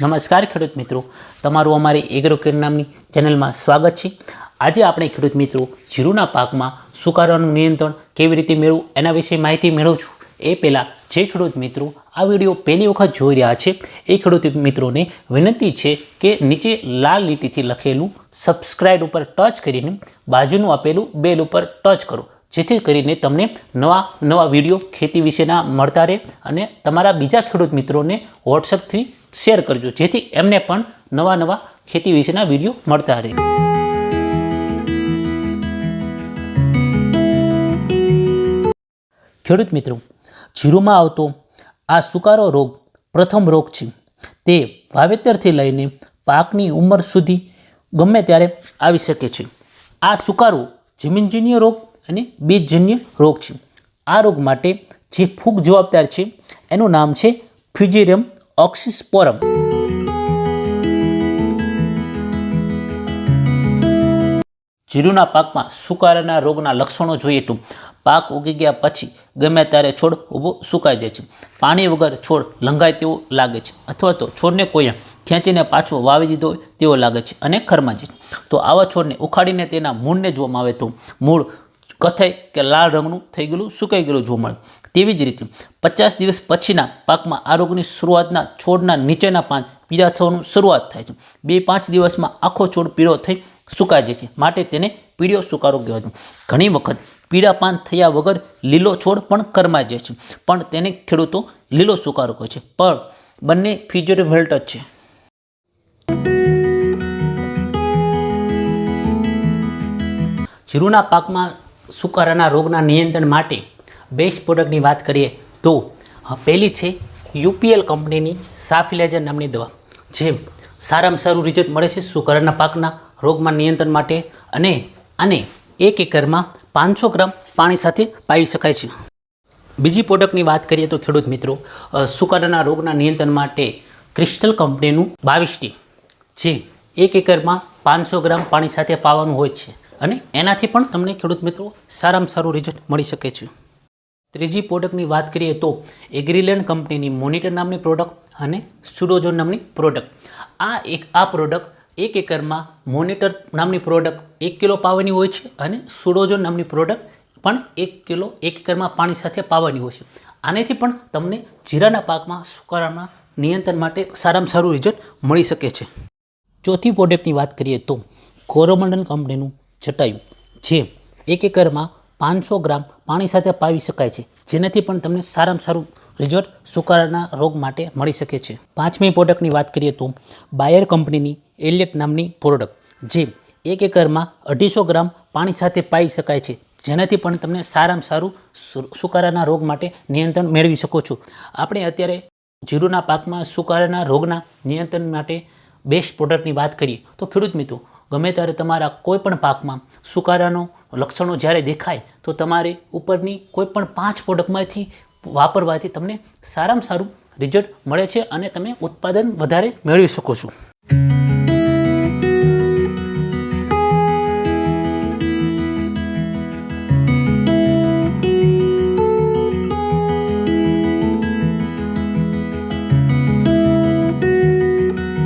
નમસ્કાર ખેડૂત મિત્રો. તમારું અમારી એગ્રો કેર નામની ચેનલમાં સ્વાગત છે. આજે આપણે ખેડૂત મિત્રો જીરુના પાકમાં સુકારાનું નિયંત્રણ કેવી રીતે મેળવવું એના વિશે માહિતી મેળવું છું એ પહેલાં જે ખેડૂત મિત્રો આ વીડિયો પહેલી વખત જોઈ રહ્યા છે, એ ખેડૂત મિત્રોને વિનંતી છે કે નીચે લાલ લીટીથી લખેલું સબસ્ક્રાઇબ ઉપર ટચ કરીને બાજુનું આપેલું બેલ ઉપર ટચ કરો. જેથી કરીને તમને નવા નવા વીડિયો ખેતી વિશેના મળતા રહે અને તમારા બીજા ખેડૂત મિત્રોને વોટ્સઅપથી શેર કરજો, જેથી એમને પણ નવા નવા ખેતી વિશેના વીડિયો મળતા રહે. ખેડૂત મિત્રો, જીરુમાં આવતો આ સુકારો રોગ પ્રથમ રોગ છે. તે વાવેતરથી લઈને પાકની ઉંમર સુધી ગમે ત્યારે આવી શકે છે. આ સુકારો જમીનજન્ય રોગ અને બીજજન્ય રોગ છે. આ રોગ માટે જે ફૂગ જવાબદાર છે, એનું નામ છે ફ્યુજેરિયમ ઓક્સિસ્પોરમ જીરુના પાકમાં સુકારાના રોગના લક્ષણો જોઈએ તો પાક ઉગી ગયા પછી ગમે ત્યારે છોડ ઊભો સુકાઈ જાય છે. પાણી વગર છોડ લંઘાય તેવો લાગે છે અથવા તો છોડને કોઈએ ખેંચીને પાછો વાવી દીધો તેવો લાગે છે અને ખરમાય છે. તો આવા છોડને ઉખાડીને તેના મૂળને જોવામાં આવે તો મૂળ કથાઈ કે લાલ રંગનું થઈ ગયેલું, સુકાઈ ગયેલું જોવા મળે તેવી જ રીતે પચાસ દિવસ પછીના પાકમાં આ રોગની શરૂઆતના છોડના નીચેના પાન પીળા થવાનું શરૂઆત થાય છે. બે પાંચ દિવસમાં આખો છોડ પીળો થઈ સુકાઈ જાય છે. માટે તેને પીળો સુકારો કહેવાય છે. ઘણી વખત પીળા પાન થયા વગર લીલો છોડ પણ કરમાઈ જાય છે. પણ તેને ખેડૂતો લીલો સુકારો કહે છે. પણ બંને ફ્યુચર વેલ્ટ જ છે. જીરુના પાકમાં સુકારાના રોગના નિયંત્રણ માટે બેસ્ટ પ્રોડક્ટની વાત કરીએ તો પહેલી છે યુપીએલ કંપનીની સાફિલાઇઝર નામની દવા, જે સારામાં સારું રિઝલ્ટ મળે છે સુકારાના પાકના રોગમાં નિયંત્રણ માટે અને આને એક એકરમાં પાંચસો ગ્રામ પાણી સાથે પાવી શકાય છે. બીજી પ્રોડક્ટની વાત કરીએ તો ખેડૂત મિત્રો સુકારાના રોગના નિયંત્રણ માટે ક્રિસ્ટલ કંપનીનું બાવીસ ટી, જે એક એકરમાં પાંચસો ગ્રામ પાણી સાથે પાવાનું હોય છે. અને એનાથી પણ તમને, ખેડૂત મિત્રો, સારામાં સારું રિઝલ્ટ મળી શકે છે. ત્રીજી પ્રોડક્ટની વાત કરીએ તો એગ્રીલેન્ડ કંપનીની મોનિટર નામની પ્રોડક્ટ અને સુડોઝોન નામની પ્રોડક્ટ આ એક, આ પ્રોડક્ટ એક એકરમાં મોનિટર નામની પ્રોડક્ટ એક કિલો પાવાની હોય છે અને સુડોઝોન નામની પ્રોડક્ટ પણ એક કિલો, એક એકરમાં પાણી સાથે પાવાની હોય છે. આનેથી પણ તમને જીરાના પાકમાં, સુકારાના નિયંત્રણ માટે સારામાં સારું રિઝલ્ટ મળી શકે છે. ચોથી પ્રોડક્ટની વાત કરીએ તો કોરોમંડલ કંપનીનું જટાયુ. જે એક એકરમાં પાંચસો ગ્રામ પાણી સાથે પાવી શકાય છે, જેનાથી પણ તમને સારામાં સારું રિઝલ્ટ સુકારાના રોગ માટે મળી શકે છે. પાંચમી પ્રોડક્ટની વાત કરીએ તો બાયર કંપનીની એલિયટ નામની પ્રોડક્ટ જે એક એકરમાં અઢીસો ગ્રામ પાણી સાથે પાઈ શકાય છે, જેનાથી પણ તમને સારામાં સારું સુકારાના રોગ માટે નિયંત્રણ મેળવી શકો છો. આપણે અત્યારે જીરુના પાકમાં સુકારાના રોગના નિયંત્રણ માટે બેસ્ટ પ્રોડક્ટની વાત કરીએ તો ખેડૂત મિત્રો ગમે ત્યારે તમારા કોઈ પણ પાકમાં સુકારાનો લક્ષણો જ્યારે દેખાય, તો તમારે ઉપરની કોઈ પણ પાંચ પ્રોડક્ટમાંથી વાપરવાથી તમને સારામાં સારું રિઝલ્ટ મળે છે અને તમે ઉત્પાદન વધારે મેળવી શકો છો.